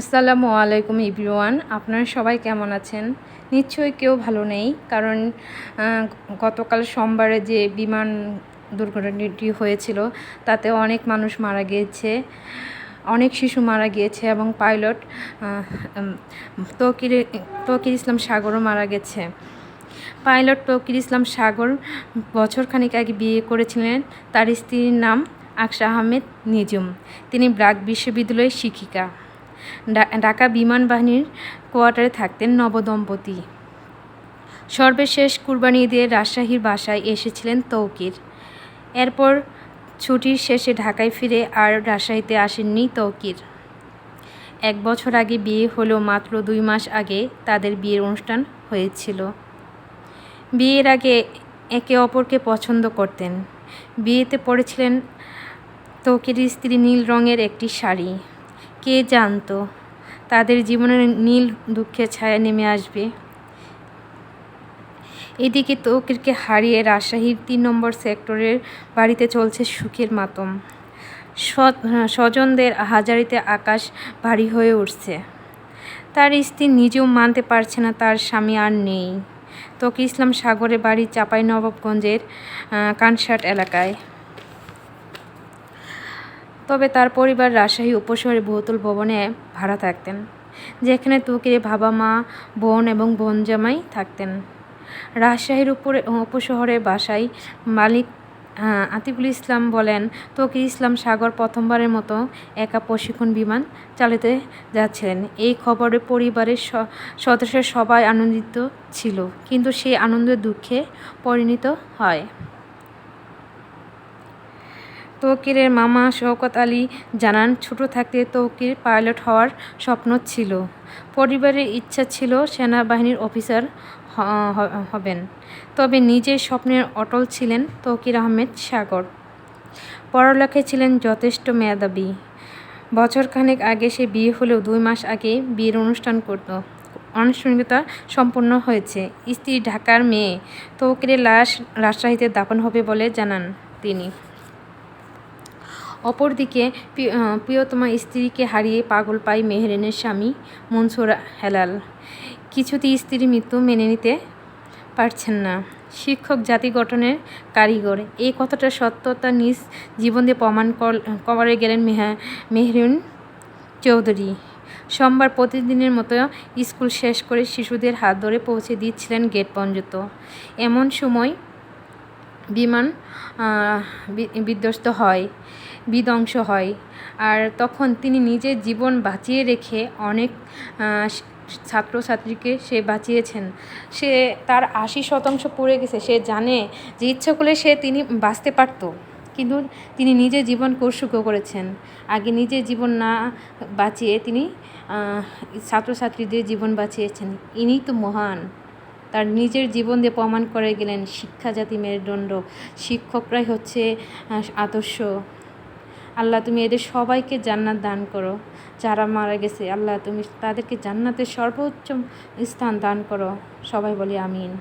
আসসালামু আলাইকুম ইভরিওয়ান আপনারা সবাই কেমন আছেন? নিশ্চয়ই কেউ ভালো নেই, কারণ গতকাল সোমবারে যে বিমান দুর্ঘটনাটি হয়েছিল, তাতে অনেক মানুষ মারা গিয়েছে, অনেক শিশু মারা গিয়েছে এবং পাইলট তকির তকির ইসলাম সাগরও মারা গেছে। পাইলট তকির ইসলাম সাগর বছরখানেক আগে বিয়ে করেছিলেন, তার স্ত্রীর নাম আকশা আহমেদ নিজুম। তিনি ব্রাক বিশ্ববিদ্যালয়ের শিক্ষিকা। ঢাকা বিমান বাহিনীর কোয়ার্টারে থাকতেন নবদম্পতি। সর্বশেষ কুরবানি দিয়ে রাজশাহীর বাসায় এসেছিলেন তৌকির। এরপর ছুটির শেষে ঢাকায় ফিরে আর রাজশাহীতে আসেননি তৌকির। এক বছর আগে বিয়ে হলেও মাত্র দুই মাস আগে তাদের বিয়ের অনুষ্ঠান হয়েছিল। বিয়ের আগে একে অপরকে পছন্দ করতেন। বিয়েতে পড়েছিলেন তৌকির স্ত্রী নীল রঙের একটি শাড়ি। কে জানতো? তাদের জীবনে নীল দুঃখের ছায়া নেমে আসবে। এদিকে তৌকিরকে হারিয়ে রাজশাহীর তিন নম্বর সেক্টরের বাড়িতে চলছে সুখের মাতম। স্ব- স্বজনদের হাজারিতে আকাশ ভারী হয়ে উঠছে। তার স্ত্রী নিজেও মানতে পারছে না, তার স্বামী আর নেই। তকি ইসলাম সাগরে বাড়ি চাপাই নবাবগঞ্জের কানসাট এলাকায়। তবে তার পরিবার রাজশাহী উপশহরে বহুতল ভবনে ভাড়া থাকতেন যেখানে তকিরে বাবা মা বোন এবং বোন জামাই থাকতেন। রাজশাহীর উপরে উপশহরে বাসায় মালিক আহ, আতিকুল ইসলাম বলেন তকির ইসলাম সাগর প্রথমবারের মতো একা প্রশিক্ষণ বিমান চালাতে যাচ্ছিলেন। এই খবরে পরিবারের স- সদস্য সবাই আনন্দিত ছিল কিন্তু সেই আনন্দের দুঃখে পরিণত হয়। তৌকিরের মামা শওকত আলী জানান, ছোট থাকতে তৌকির পাইলট হওয়ার স্বপ্ন ছিল। পরিবারের ইচ্ছা ছিল সেনাবাহিনীর অফিসার হবেন। তবে নিজের স্বপ্নের অটল ছিলেন তৌকির আহমেদ সাগর। পড়ালেখায় ছিলেন যথেষ্ট মেধাবী। বছরখানেক আগে সে বিয়ে হলেও দুই মাস আগে বিয়ের অনুষ্ঠান করত। আনুষ্ঠানিকতা সম্পন্ন হয়েছে। স্ত্রী ঢাকার মেয়ে তৌকিরের লাশ রাজশাহীতে দাপন হবে বলে জানান তিনি। অপরদিকে প্রিয়তমা স্ত্রীকে হারিয়ে পাগল পায় মেহরিনের স্বামী মনসুর হেলাল। কিছুতেই স্ত্রীর মৃত্যু মেনে নিতে পারছেন না। শিক্ষক জাতি গঠনের কারিগর। এই কথাটা সত্যতা নিজ জীবন দিয়ে প্রমাণ কর- গেলেন মেহা, মেহরিন চৌধুরী। সোমবার প্রতিদিনের মতো স্কুল শেষ করে শিশুদের হাত ধরে পৌঁছে দিচ্ছিলেন গেট পর্যন্ত এমন সময় বিমান বিধ্বস্ত হয়। বিধ্বংস হয়। আর তখন তিনি নিজের জীবন বাঁচিয়ে রেখে অনেক ছাত্রছাত্রীকে সে বাঁচিয়েছেন। সে তার আশি শতাংশ পড়ে গেছে। সে জানে যে ইচ্ছা করলে সে তিনি বাঁচতে পারতো। কিন্তু তিনি নিজের জীবন কৌশুক করেছেন। আগে নিজের জীবন না বাঁচিয়ে তিনি ছাত্রছাত্রীদের জীবন বাঁচিয়েছেন। ইনি তো মহান। তার নিজের জীবন দিয়ে প্রমাণ করে গেলেন শিক্ষা জাতি মেরুদণ্ড। শিক্ষকরাই হচ্ছে আদর্শ। আল্লাহ, তুমি এদের সবাইকে জান্নাত দান করো। যারা মারা গেছে, আল্লাহ, তুমি তাদেরকে জান্নাতের সর্বোচ্চ স্থান দান করো। সবাই বলি আমিন।